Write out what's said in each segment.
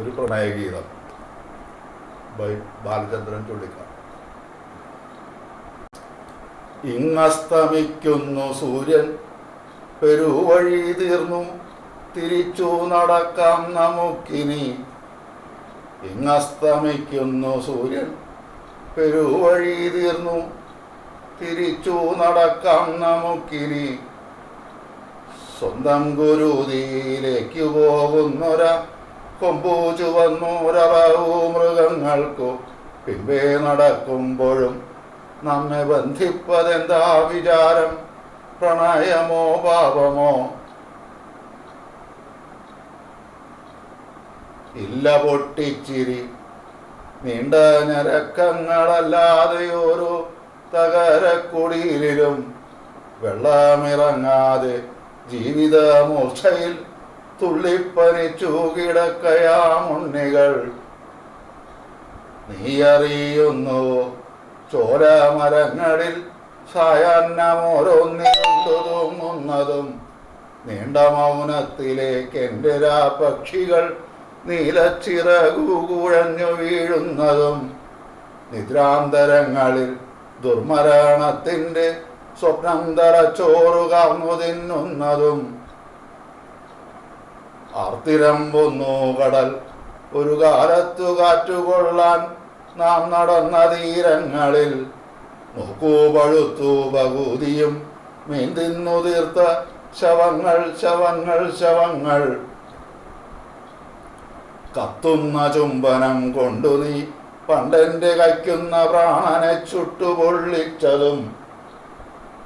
ഒരു പ്രണയഗീതം ബൈ ബാലചന്ദ്രൻ ചുള്ളിക്കാട്. ഇങ്ങസ്തമിക്കുന്നു സൂര്യൻ പെരുവഴി തീർന്നു തിരിച്ചു നടക്കാം നമുക്കിനി. ഇങ്ങസ്തമിക്കുന്നു സൂര്യൻ പെരുവഴി തീർന്നു തിരിച്ചു നടക്കാം നമുക്കിനി. സ്വന്തം ഗുരുതിയിലേക്ക് പോകുന്നൊര കൊമ്പു ചുവന്നൂരറവു മൃഗങ്ങൾക്കു. പിമ്പേ നടക്കുമ്പോഴും നമ്മെ ബന്ധിപ്പതെന്താ വിചാരം? പ്രണയമോ പാപമോ? ഇല്ല പൊട്ടിച്ചിരി. നീണ്ട ഞരക്കങ്ങളല്ലാതെ തകരക്കുടിയിലും വെള്ളമിറങ്ങാതെ ജീവിത മൂർച്ചയിൽ തുള്ളിപ്പനിച്ചു കിടക്കയാമുണ്ണികൾ നീ അറിയുന്നു ചോരമരങ്ങളിൽ സായാഹ്നമോരോന്നിരുണ്ടു തൂങ്ങുന്നതും നീണ്ട മൗനത്തിലേക്ക് എന്റെ പക്ഷികൾ നീലച്ചിറകുഴഞ്ഞു വീഴുന്നതും നിദ്രാന്തരങ്ങളിൽ ദുർമരണത്തിന്റെ സ്വപ്നം കാർന്നു തിന്നുന്നതും ആർത്തിരമ്പുന്നു കടൽ. ഒരു കാലത്തു കാറ്റുകൊള്ളാൻ നാം നടന്ന തീരങ്ങളിൽ നോക്കൂ പഴുത്തു പകുതിയും. മീൻ തിന്നു തീർത്ത ശവങ്ങൾ ശവങ്ങൾ ശവങ്ങൾ. കത്തുന്ന ചുംബനം കൊണ്ടു നീ പണ്ടെന്റെ കയ്ക്കുന്ന പ്രാണനെ ചുട്ടുപൊള്ളിച്ചതും.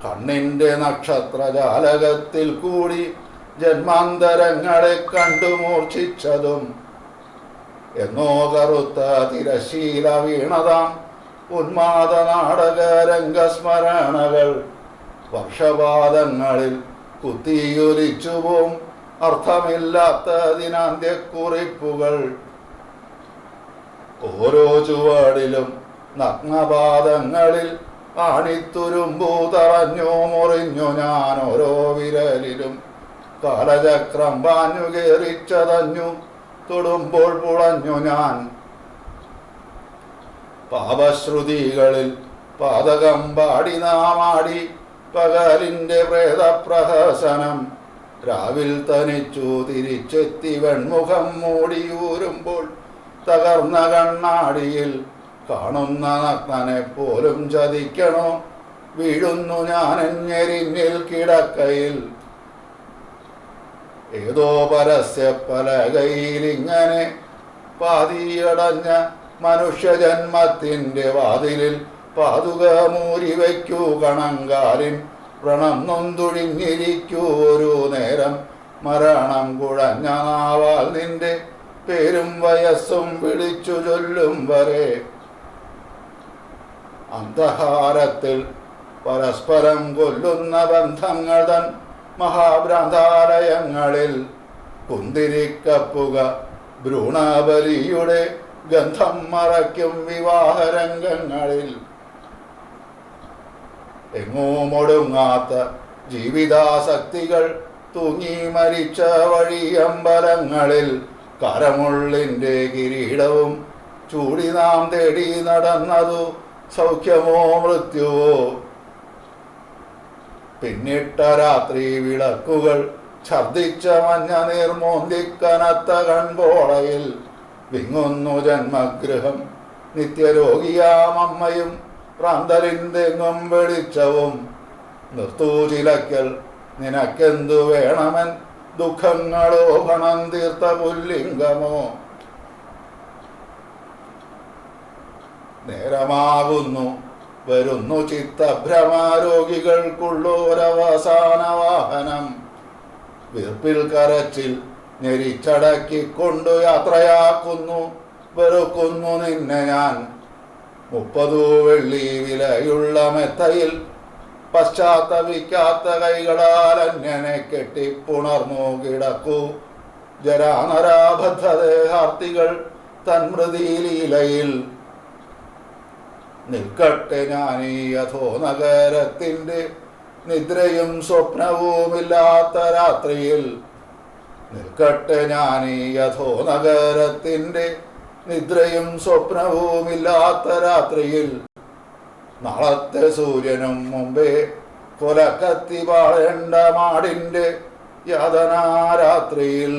കണ്ണിന്റെ നക്ഷത്രജാലകത്തിൽ കൂടി ജന്മാന്തരങ്ങളെ കണ്ടു മൂർച്ഛിച്ചതും. എന്നോ കറുത്ത തിരശീല വീണതാം. ഉന്മാദ നാടക രംഗസ്മരണകൾ. വർഷപാതങ്ങളിൽ കുത്തിയൊലിച്ചുപോം. അർത്ഥമില്ലാത്തതിനാന്ത്യക്കുറിപ്പുകൾ. ഓരോ ചുവടിലും നഗ്നപാദങ്ങളിൽ ആണിത്തുരുമ്പൂ തറഞ്ഞു മുറിഞ്ഞു ഞാൻ ഓരോ വിരലിലും. കാലചക്രം പാഞ്ഞു കേറിച്ചതഞ്ഞു തൊടുമ്പോൾ പുളഞ്ഞു ഞാൻ. പാപശ്രുതികളിൽ പാതകം പാടി നാമാടി പകലിന്റെ പ്രേതപ്രഹസനം. രാവിൽ തനിച്ചു തിരിച്ചെത്തി വെൺമുഖം മൂടിയൂരുമ്പോൾ തകർന്ന കണ്ണാടിയിൽ കാണുന്ന നഗ്നനെ പോലും ചതിക്കണോ? വീഴുന്നു ഞാൻ എഞ്ഞെരിഞ്ഞിൽ കിടക്കയിൽ ഏതോ പരസ്യ പലകയിലിങ്ങനെ പാതിയടഞ്ഞ മനുഷ്യജന്മത്തിന്റെ വാതിലിൽ പാതുക മൂരി വയ്ക്കൂ കണങ്കാലിൻ. വ്രണം നൊന്തുഴിഞ്ഞിരിക്കൂ ഒരു നേരം മരണം കുഴഞ്ഞ നാവാൽ നിന്റെ പേരും വയസ്സും വിളിച്ചു ചൊല്ലും വരെ. അന്ധഹാരത്തിൽ പരസ്പരം കൊല്ലുന്ന ബന്ധങ്ങൾ തൻ മഹാഭ്രാന്താലയങ്ങളിൽ കുന്തിരിക്കപ്പുക ഭ്രൂണബലിയുടെ ഗന്ധം മറയ്ക്കും വിവാഹരംഗങ്ങളിൽ. എങ്ങുമൊടുങ്ങാത്ത ജീവിതാസക്തികൾ തൂങ്ങി മരിച്ച വഴിയമ്പലങ്ങളിൽ കരമുള്ളിന്റെ കിരീടവും ചൂടി നാം തേടി നടന്നതു സൗഖ്യമോ മൃത്യുവോ പിന്നിട്ട രാത്രി വിളക്കുകൾ ഛർദിച്ച മഞ്ഞ നീർമോന്തിക്കനത്ത കൺപോളയിൽ വിങ്ങുന്നു ജന്മഗൃഹം നിത്യരോഗിയാം അമ്മയും പ്രാന്തലിന്തെങ്ങും വെളിച്ചവും. നിർത്തൂ ചിലക്കൽ നിനക്കെന്തു വേണമെൻ? ദുഃഖങ്ങളോ പണം തീർത്ത പുല്ലിംഗമോ? നേരമാകുന്നു വരുന്നു ചിത്തഭ്രമാരോഗികൾക്കുള്ളോരവസാന വാഹനം വീർപ്പിൽ കരച്ചിൽ ഞെരിച്ചടക്കിക്കൊണ്ടു യാത്രയാക്കുന്നു വെറുക്കുന്നു നിന്നെ ഞാൻ. മുപ്പതു വെള്ളി വിലയുള്ള മെത്തയിൽ പശ്ചാത്തപിക്കാത്ത കൈകളാൽ അന്യനെ കെട്ടിപ്പുണർന്നു കിടക്കൂ. ജരാനരാബദ്ധദേഹാർത്ഥികൾ തന്മൃതിലീലയിൽ നിൽക്കട്ടെ ഈ യഥോ നഗരത്തിന്റെ നിദ്രയും സ്വപ്നവുമില്ലാത്ത രാത്രിയിൽ. നിൽക്കട്ടെ ഈ യഥോ നഗരത്തിന്റെ നിദ്രയും സ്വപ്നവുമില്ലാത്ത രാത്രിയിൽ. നാളത്തെ സൂര്യനും മുമ്പേ കൊലക്കത്തി വാഴേണ്ട മാടിന്റെ യാതനാരാത്രിയിൽ